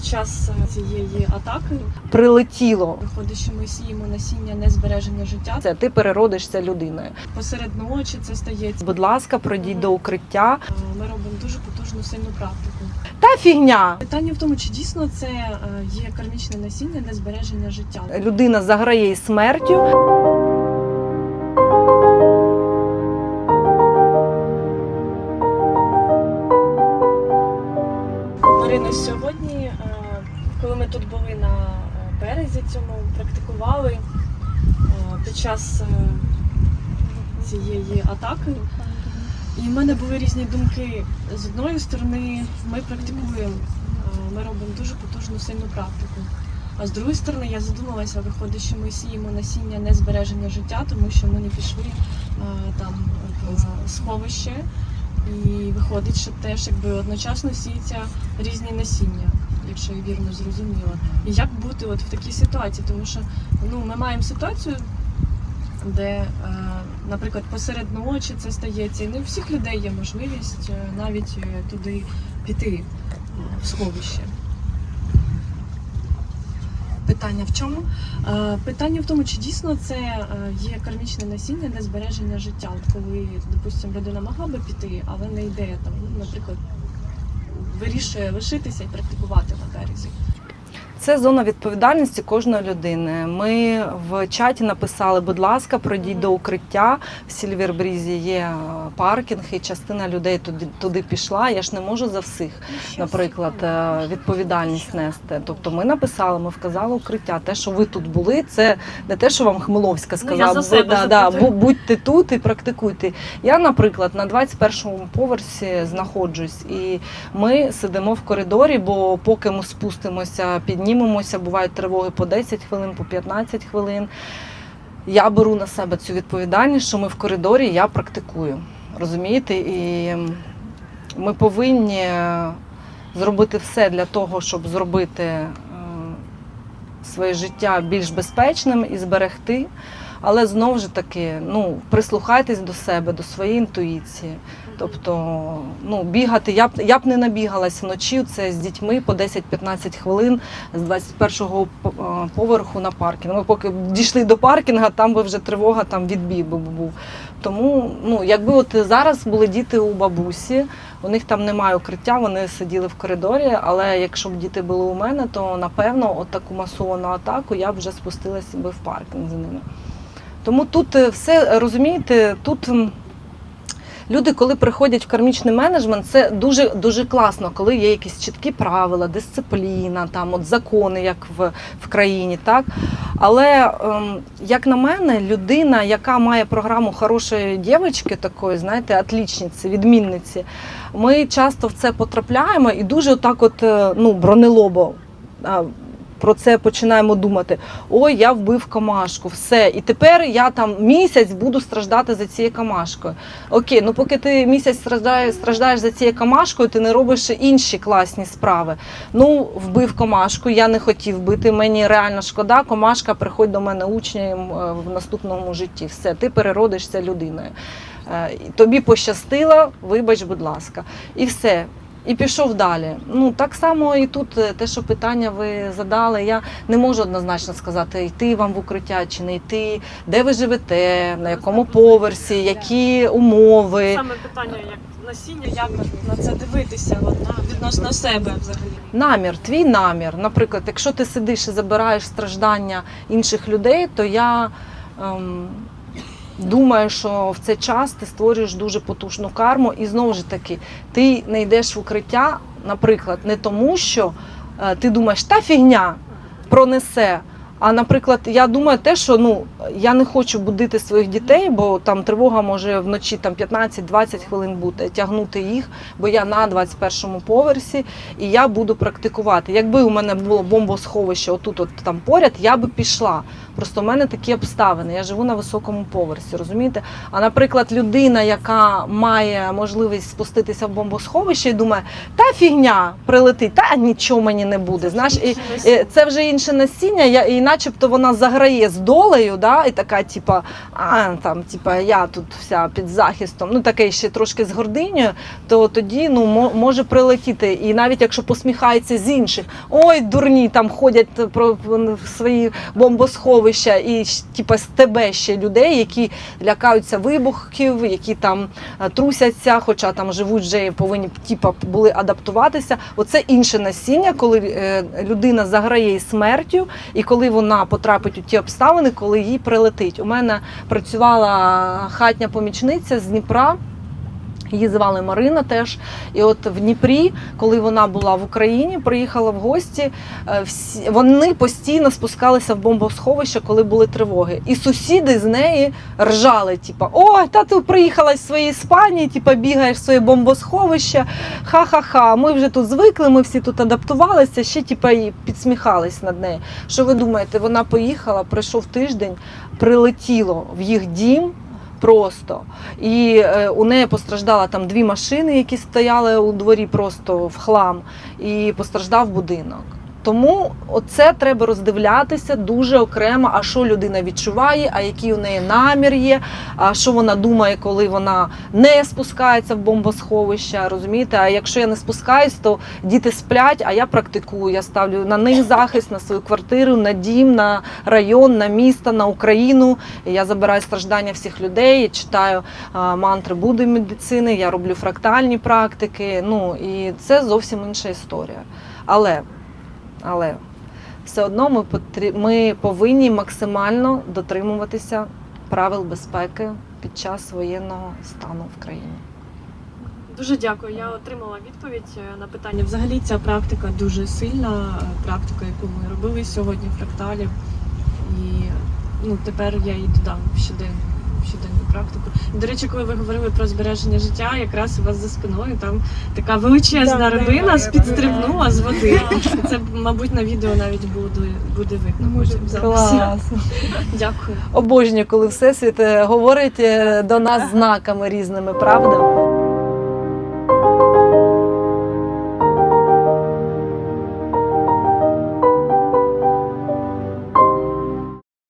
під час е, цієї атаки Прилетіло. виходить, що ми сіємо насіння незбереження життя. Це ти переродишся людиною. Посеред ночі це стається. Будь ласка, пройдіть до укриття. Е, Ми робимо дуже потужну сильну практику. Та фігня. Питання в тому, чи дійсно це е, є кармічне насіння незбереження життя. Людина заграє із смертю. Марина, сьогодні, ми тут були на е, березі цьому, практикували е, під час е, цієї атаки. І в мене були різні думки. З одної сторони, ми практикуємо, ми робимо дуже потужну сильну практику. А з другої сторони, я задумалася, виходить, що ми сіємо насіння незбереження життя, тому що ми не пішли там в сховище. І виходить, що теж якби одночасно сіються різні насіння, якщо я вірно зрозуміла. І як бути от в такій ситуації? Тому що ну, ми маємо ситуацію, де, е, наприклад, посеред ночі це стається, і не у всіх людей є можливість е, навіть е, туди піти в сховище. Питання в чому? Питання в тому, чи дійсно це є кармічне насіння для збереження життя. Коли, допустимо, людина могла би піти, але не йде там, ну, наприклад, вирішує лишитися і практикувати на березі. Це зона відповідальності кожної людини. Ми в чаті написали, будь ласка, пройдіть до укриття. В Сільвербрізі є паркінг, і частина людей туди, туди пішла. Я ж не можу за всіх, наприклад, е, відповідальність нести. Тобто ми написали, ми вказали укриття. Те, що ви тут були, це не те, що вам Хмеловська Ну, сказала. за себе да, да, будьте тут і практикуйте. Я, наприклад, на 21-му поверсі знаходжусь, і ми сидимо в коридорі, бо поки ми спустимося, піднімемося, бувають тривоги по 10 хвилин, по 15 хвилин. Я беру на себе цю відповідальність, що ми в коридорі, я практикую. Розумієте? І ми повинні зробити все для того, щоб зробити е, своє життя більш безпечним і зберегти. Але знову ж таки, ну, прислухайтесь до себе, до своєї інтуїції. Тобто, ну, бігати, я б, я б не набігалась вночі це з дітьми по 10-15 хвилин з 21-го поверху на паркінг. Ми поки дійшли до паркінга, там би вже тривога, там відбій би був. Тому, ну, якби от зараз були діти у бабусі, у них там немає укриття, вони сиділи в коридорі, але якщо б діти були у мене, то напевно от таку масовану атаку я б вже спустилася би в паркінг за ними. Тому тут е, все розумієте, тут. Люди, коли приходять в кармічний менеджмент, це дуже дуже класно, коли є якісь чіткі правила, дисципліна, там от закони, як в, в країні, так. Але ем, як на мене, людина, яка має програму хорошої дівчинки, такої, знаєте, отлічниці, відмінниці, ми часто в це потрапляємо і дуже так, от е, ну, бронелобо. Про це починаємо думати. Ой, я вбив камашку, все. І тепер я там місяць буду страждати за цією камашкою. Окей, ну поки ти місяць страждаєш, страждаєш за цією камашкою, ти не робиш інші класні справи. Ну, вбив комашку, я не хотів бити. Мені реально шкода. Комашка приходь до мене учнем е, в наступному житті. Все, ти переродишся людиною. Е, Тобі пощастило, вибач, будь ласка, і все. І пішов далі. Ну так само і тут е, те, що питання ви задали, я не можу однозначно сказати, йти вам в укриття чи не йти, де ви живете, на якому поверсі, які умови. Саме питання, як насіння, як на це дивитися от, відносно себе взагалі. Намір, твій намір. Наприклад, якщо ти сидиш і забираєш страждання інших людей, то я ем, думаю, що в цей час ти створюєш дуже потужну карму, і знову ж таки, ти не йдеш в укриття, наприклад, не тому, що е, ти думаєш, та фігня пронесе. А наприклад, я думаю, те, що ну я не хочу будити своїх дітей, бо там тривога може вночі там 15-20 хвилин бути, тягнути їх, бо я на 21-му поверсі і я буду практикувати. Якби у мене було бомбосховище отут, от там поряд, я би пішла. Просто в мене такі обставини. Я живу на високому поверсі, розумієте? А наприклад, людина, яка має можливість спуститися в бомбосховище і думає, та фігня прилетить, та нічого мені не буде. Знаєш, і, і це вже інше насіння. Я і начебто вона заграє з долею, да, і така, типа, а там, типа, я тут вся під захистом, ну таке ще трошки з гординею, то тоді ну може прилетіти. І навіть якщо посміхається з інших, ой, дурні там ходять про свої бомбосховища, і типа з тебе ще людей, які лякаються вибухів, які там е, трусяться, хоча там живуть вже і повинні типа були адаптуватися. Оце інше насіння, коли е, людина заграє смертю, і коли вона потрапить у ті обставини, коли їй прилетить. У мене працювала хатня помічниця з Дніпра. Її звали Марина теж. І от в Дніпрі, коли вона була в Україні, приїхала в гості. е, Всі вони постійно спускалися в бомбосховище, коли були тривоги. І сусіди з неї ржали: типа, ой, та ти приїхала з своєї Іспанії, типа бігаєш в своє бомбосховище. Ха-ха-ха. Ми вже тут звикли, ми всі тут адаптувалися, ще типа і підсміхались над нею. Що ви думаєте? Вона поїхала, пройшов тиждень, прилетіло в їх дім. Просто і е, у неї постраждала там дві машини, які стояли у дворі просто в хлам, і постраждав будинок. Тому оце треба роздивлятися дуже окремо, а що людина відчуває, а який у неї намір є, а що вона думає, коли вона не спускається в бомбосховище. Розумієте? А якщо я не спускаюсь, то діти сплять, а я практикую. Я ставлю на них захист, на свою квартиру, на дім, на район, на місто, на Україну. Я забираю страждання всіх людей, читаю мантри Будди медицини, я роблю фрактальні практики. Ну і це зовсім інша історія. Але, але все одно ми, ми повинні максимально дотримуватися правил безпеки під час воєнного стану в країні. Дуже дякую. Я отримала відповідь е, на питання. Взагалі ця практика дуже сильна е, практика, яку ми робили сьогодні в фракталі. І ну, тепер я її додам в щоденну, практику. До речі, коли ви говорили про збереження життя, якраз у вас за спиною там така величезна Да, рибина да, підстрибнула з води. Це, мабуть, на відео навіть буде, буде видно Може. Клас! Дякую. Обожнюю, коли всесвіт е, говорить е, до нас знаками різними, правда?